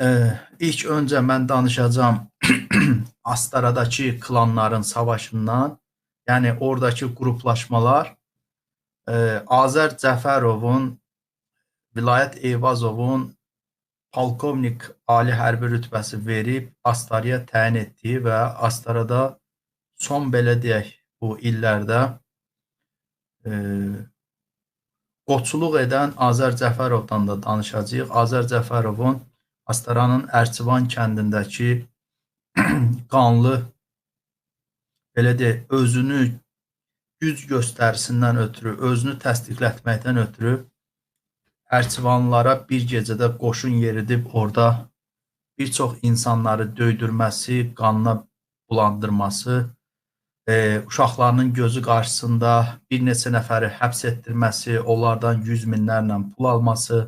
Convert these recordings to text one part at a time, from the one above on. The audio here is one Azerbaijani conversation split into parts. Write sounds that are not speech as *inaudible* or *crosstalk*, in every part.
İlk öncə mən danışacağım *clears throat* Astaradakı klanların savaşından. Yəni oradakı qruplaşmalar Azər Cəfərovun, Vilayət Eyvazovun polkovnik ali hərbi rütbəsi verib Astaraya təyin etdiyi və Astarada son belə deyək bu illərdə e, qoçuluq edən Azər Cəfərovdan da danışacağıq. Azər Cəfərovun Astaranın Ərçivan kəndindəki *clears throat* qanlı belə deyək, özünü güc göstərisindən ötürü, özünü təsdiqlətməkdən ötürü Ərçivanlılara bir gecədə qoşun yeridib orada bir çox insanları döydürməsi, qanına bulandırması, e, uşaqlarının gözü qarşısında bir neçə nəfəri həbs etdirməsi, onlardan yüz minlərlə pul alması,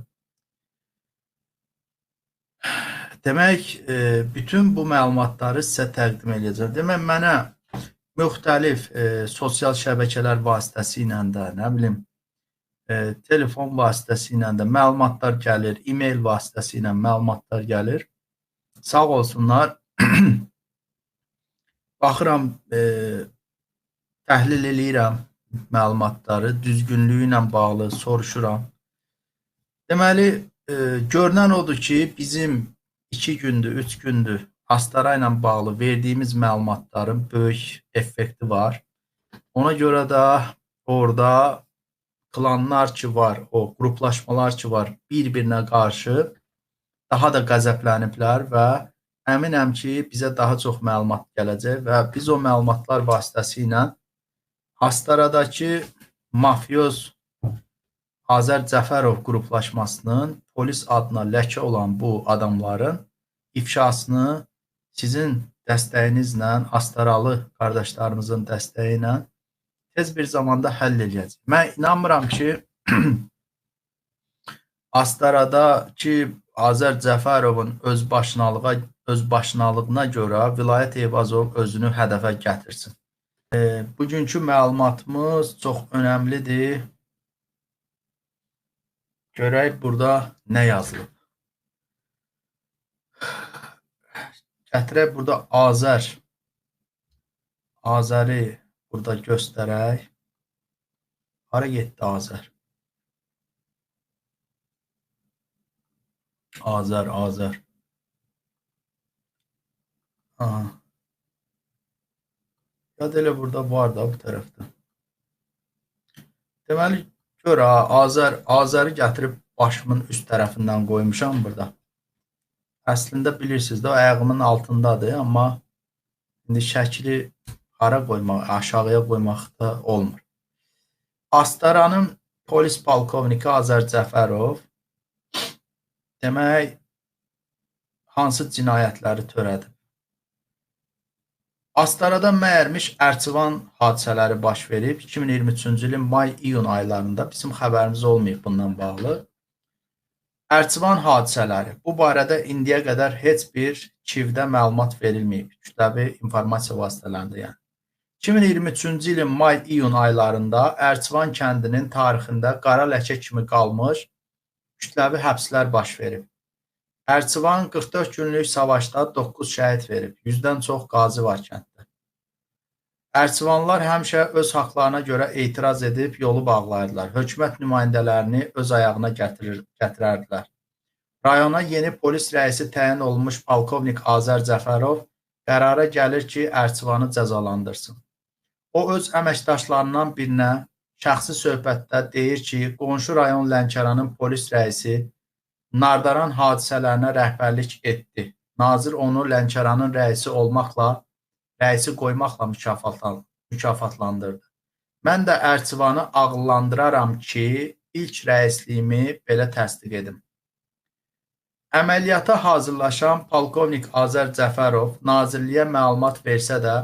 Demək, e, bütün bu məlumatları sizə təqdim edəcəm. Demək, mənə müxtəlif e, sosial şəbəkələr vasitəsilə də, nə bilim, e, telefon vasitəsilə də məlumatlar gəlir, e-mail vasitəsilə məlumatlar gəlir. Sağ olsunlar. *clears throat* Baxıram, e, təhlil eləyirəm məlumatları, düzgünlüyü ilə bağlı soruşuram. Deməli, e, görünən odur ki, bizim 2 gündür, 3 gündür Astara ilə bağlı verdiyimiz məlumatların böyük effekti var. Ona görə də orada klanlar ki var, o qruplaşmalar ki var, bir-birinə qarşı daha da qəzəbləniblər və əminəm ki, bizə daha çox məlumat gələcək və biz o məlumatlar vasitəsilə Astaradakı mafyoz Azər Cəfərov qruplaşmasının polis adına ləkə olan bu adamların ifşasını sizin dəstəyinizlə, Astaralı qardaşlarımızın dəstəyi ilə tez bir zamanda həll eləyəcək. Mən inanmıram ki, *clears throat* Astaradakı Azər Cəfərovun öz başınalığa öz başınalığına görə Vilayət Eyvazov özünü hədəfə gətirsin. E, bugünkü məlumatımız çox önəmlidir. Görək burada nə yazılıb. Gətirək burada Azər. Azəri burada göstərək. Hara getdi Azər? Azər, Azər. Aha. Ya da elə burada var da bu tərəfdə. Deməli Gör ha, Azər, Azəri gətirib başımın üst tərəfindən qoymuşam burada. Əslində bilirsiniz də, ayağımın altındadır, amma indi şəkli hara qoymaq, aşağıya qoymaq da olmur. Astaranın polis polkovniki Azər Cəfərov demək hansı cinayətləri törədib? Astarada məyərmiş Ərçivan hadisələri baş verib. 2023-cü ilin may-iyun aylarında bizim xəbərimiz olmayıb bundan bağlı. Ərçivan hadisələri. Bu barədə indiyə qədər heç bir KİV-də məlumat verilməyib. Kütləvi informasiya vasitələrində yəni. 2023-cü ilin may-iyun aylarında Ərçivan kəndinin tarixində qara ləkə kimi qalmış kütləvi həbslər baş verib. Ərçivan 44 günlük savaşda 9 şəhid verib, 100-dən çox qazi var kənddə. Ərçivanlılar həmişə öz haqlarına görə etiraz edib yolu bağlayırdılar. Hökumət nümayəndələrini öz ayağına gətirir, gətirərdilər. Rayona yeni polis rəisi təyin olunmuş polkovnik Azər Cəfərov qərara gəlir ki, Ərçivanı cəzalandırsın. O öz əməkdaşlarından birinə şəxsi söhbətdə deyir ki, qonşu rayon Lənkəranın polis rəisi Nardaran hadisələrinə rəhbərlik etdi. Nazir onu Lənkəranın rəisi olmaqla, rəisi qoymaqla mükafatlandırdı. Mən də Ərçivanı ağıllandıraram ki, ilk rəisliyimi belə təsdiq edim. Əməliyyata hazırlaşan polkovnik Azər Cəfərov nazirliyə məlumat versə də,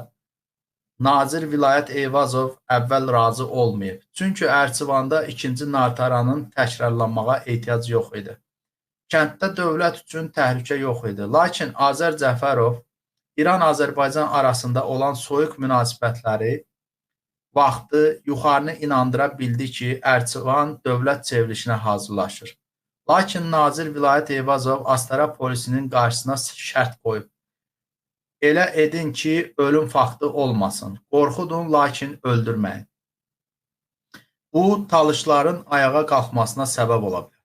Nazir Vilayət Eyvazov əvvəl razı olmayıb. Çünki Ərçivanda ikinci Nartaranın təkrarlanmağa ehtiyac yox idi. Kənddə dövlət üçün təhlükə yox idi. Lakin Azər Cəfərov İran-Azərbaycan arasında olan soyuq münasibətləri vaxtı yuxarını inandıra bildi ki, Ərçivan dövlət çevrilişinə hazırlaşır. Lakin nazir Vilayət Eyvazov Astara polisinin qarşısına şərt qoyub. Elə edin ki, ölüm faktı olmasın. Qorxudun, lakin öldürməyin. Bu, talışların ayağa qalxmasına səbəb ola bilər.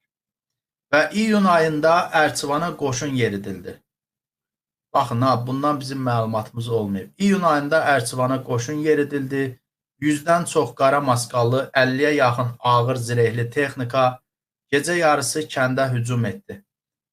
Və iyun ayında Ərçivana qoşun yeridildi. Baxın, ha, bundan bizim məlumatımız olmayıb. İyun ayında Ərçivana qoşun yeridildi. 100-dən çox qara maskallı, 50-yə yaxın ağır zirehli texnika gecə yarısı kəndə hücum etdi.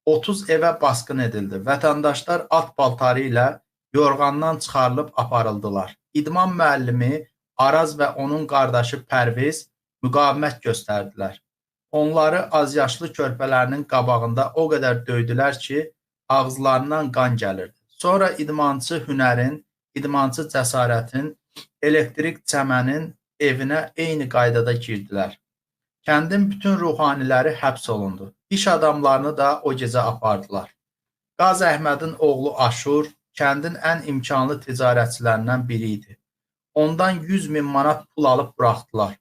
30 evə basqın edildi. Vətəndaşlar at paltarı ilə yorğandan çıxarılıb aparıldılar. İdman müəllimi Araz və onun qardaşı Pərviz müqavimət göstərdilər. Onları azyaşlı körpələrinin qabağında o qədər döydülər ki, ağızlarından qan gəlirdi. Sonra idmançı Hünərin, idmançı Cəsarətin, elektrik Çəmənin evinə eyni qaydada girdilər. Kəndin bütün ruhaniləri həbs olundu. İş adamlarını da o gecə apardılar. Qaz Əhmədin oğlu Aşur kəndin ən imkanlı ticarətçilərindən biri idi. Ondan 100 min manat pul alıb buraxdılar.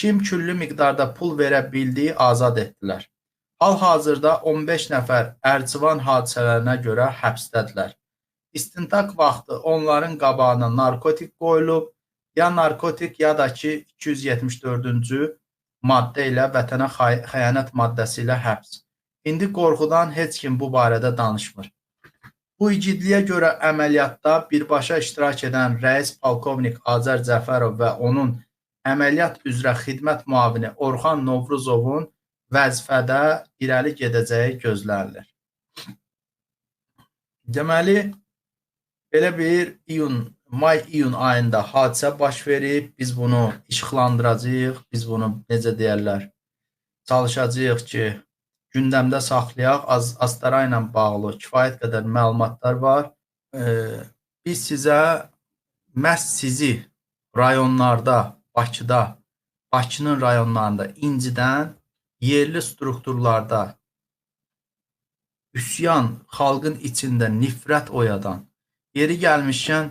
Kim küllü miqdarda pul verə bildiyi azad etdilər. Hal-hazırda 15 nəfər Ərcivan hadisələrinə görə həbsdədirlər. İstintaq vaxtı onların qabağına narkotik qoyulub, ya narkotik ya da ki 274-cü maddə ilə vətənə xəyanət maddəsi ilə həbs. İndi qorxudan heç kim bu barədə danışmır. Bu igidliyə görə əməliyyatda birbaşa iştirak edən rəis polkovnik Azər Cəfərov və onun əməliyyat üzrə xidmət müavini Orxan Novruzovun vəzifədə irəli gedəcəyi gözlənilir. Deməli, belə bir iyun, may-iyun ayında hadisə baş verib, biz bunu işıqlandıracağıq, biz bunu necə deyərlər, çalışacağıq ki, gündəmdə saxlayaq. Az Astara ilə bağlı kifayət qədər məlumatlar var. Biz sizə məhz sizi rayonlarda, Bakıda, Bakının rayonlarında incidən yerli strukturlarda üsyan, xalqın içində nifrət oyadan, yeri gəlmişkən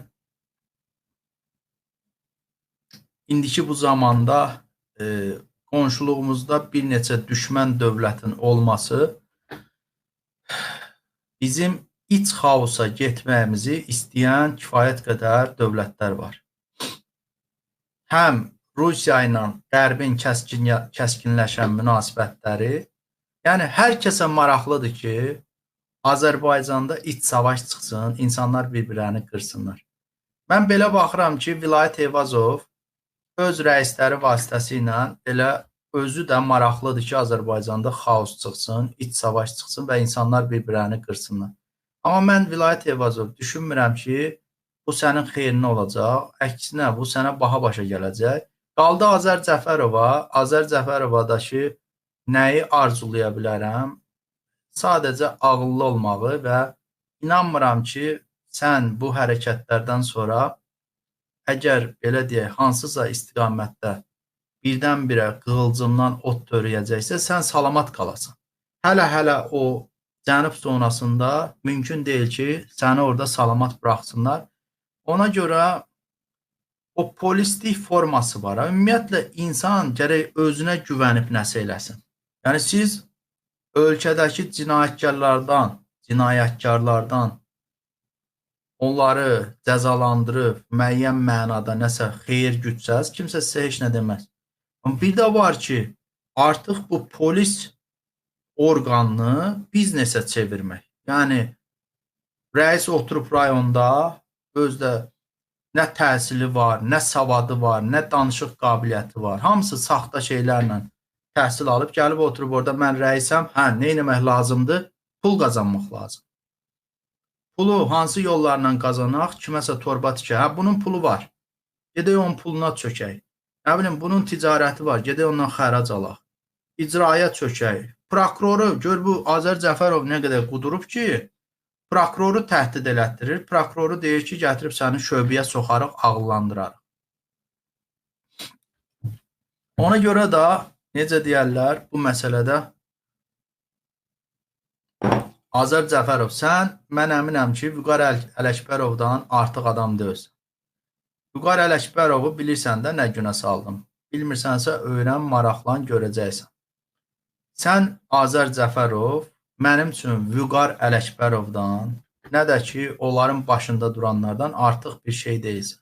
indiki bu zamanda e, qonşuluğumuzda bir neçə düşmən dövlətin olması bizim iç xaosa getməyimizi istəyən kifayət qədər dövlətlər var. Həm Rusiya ilə Qərbin kəskin, kəskinləşən münasibətləri, yəni hər kəsə maraqlıdır ki, Azərbaycanda iç savaş çıxsın, insanlar bir-birlərini qırsınlar. Mən belə baxıram ki, Vilayət Eyvazov öz rəisləri vasitəsilə elə özü də maraqlıdır ki, Azərbaycanda xaos çıxsın, iç savaş çıxsın və insanlar bir-birlərini qırsınlar. Amma mən Vilayət Eyvazov düşünmürəm ki, bu sənin xeyrinə olacaq. Əksinə, bu sənə baha başa gələcək. Qaldı Azər Cəfərova. Azər Cəfərova da ki, nəyi arzulaya bilərəm? Sadəcə ağıllı olmağı və inanmıram ki, sən bu hərəkətlərdən sonra əgər belə deyək, hansısa istiqamətdə birdən-birə qığılcımdan ot törəyəcəksə, sən salamat qalasan. Hələ-hələ o cənub zonasında mümkün deyil ki, səni orada salamat buraxsınlar. Ona görə o polislik forması var. Ümumiyyətlə insan gərək özünə güvənib nəsə eləsin. Yəni siz ölkədəki cinayətkarlardan, cinayətkarlardan onları cəzalandırıb müəyyən mənada nəsə xeyir gütsəz, kimsə sizə heç nə deməz. Bir də var ki, artıq bu polis orqanını biznesə çevirmək. Yəni rəis oturub rayonda özdə nə təhsili var, nə savadı var, nə danışıq qabiliyyəti var. Hamısı saxta şeylərlə təhsil alıb gəlib oturub orada mən rəisəm, hə, nə etmək lazımdır? Pul qazanmaq lazım. Pulu hansı yollarla qazanaq? Kiməsə torba tikək. Hə, bunun pulu var. Gedək onun puluna çökək. Nə bilim, bunun ticarəti var. Gedək ondan xərac alaq. İcraya çökək. Prokuroru, gör bu Azər Cəfərov nə qədər qudurub ki, prokuroru təhdid elətdirir. Prokuroru deyir ki, gətirib səni şöbəyə soxarıq, ağıllandırarıq. Ona görə də necə deyərlər, bu məsələdə Azər Cəfərov, sən mən əminəm ki, Vüqar Əl Ələkbərovdan artıq adam deyilsən. Vüqar Ələkbərovu bilirsən də nə günə saldım. Bilmirsənsə öyrən, maraqlan, görəcəksən. Sən Azər Cəfərov mənim üçün Vüqar Ələkbərovdan, nə də ki, onların başında duranlardan artıq bir şey deyilsən.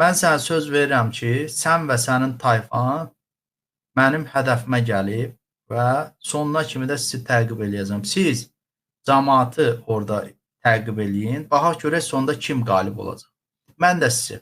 Mən sənə söz verirəm ki, sən və sənin tayfan mənim hədəfimə gəlib və sonuna kimi də sizi təqib eləyəcəm. Siz cəmaatı orada təqib eləyin. Baxaq görək sonda kim qalib olacaq. Mən də sizi